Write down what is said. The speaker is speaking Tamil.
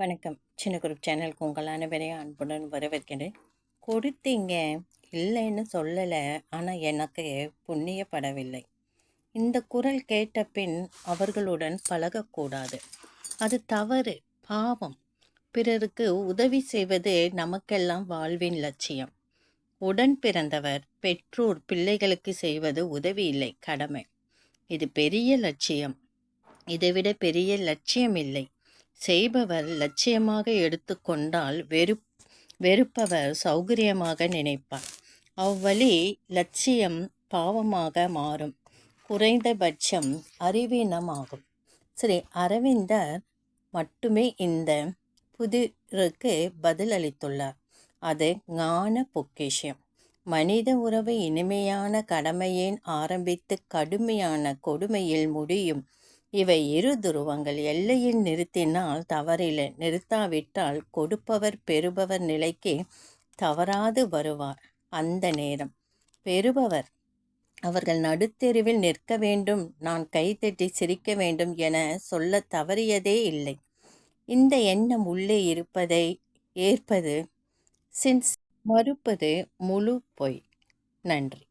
வணக்கம். சின்ன குரூப் சேனலுக்கு உங்கள் அனைவரையும் அன்புடன் வரவேற்கிறேன். கொடுத்தீங்க. இல்லைன்னு சொல்லலை. ஆனால் எனக்கு புண்ணியப்படவில்லை. இந்த குரல் கேட்ட பின் அவர்களுடன் பழகக்கூடாது. அது தவறு பாவம். பிறருக்கு உதவி செய்வது நமக்கெல்லாம் வாழ்வின் லட்சியம். உடன் பிறந்தவர் பெற்றோர் பிள்ளைகளுக்கு செய்வது உதவி இல்லை கடமை. இது பெரிய லட்சியம். இதைவிட பெரிய லட்சியம் இல்லை செய்பவர் லட்சியமாக எடுத்துக்கொண்டால் வெறு வெறுப்பவர் சௌகரியமாக நினைப்பார். அவ்வழி லட்சியம் பாவமாக மாறும். குறைந்தபட்சம் அறிவீனமாகும். ஸ்ரீ அரவிந்தர் மட்டுமே இந்த புதிருக்கு பதில் அளித்துள்ளார் அது ஞான பொக்கிஷம். மனித உறவு இனிமையான கடமையின் ஆரம்பித்து கடுமையான கொடுமையில் முடியும். இவை இரு துருவங்கள் எல்லையில் நிறுத்தினால் தவறில்லை. நிறுத்தாவிட்டால் கொடுப்பவர் பெறுபவர் நிலைக்கு தவறாது வருவார். அந்த நேரம். பெறுபவர். அவர்கள் நடுத்தெருவில் நிற்க வேண்டும். நான் கைத்தட்டி சிரிக்க வேண்டும் என சொல்ல தவறியதே இல்லை. இந்த எண்ணம் உள்ளே இருப்பதை ஏற்பது சின்ஸ் மறுப்பது முழு பொய். நன்றி.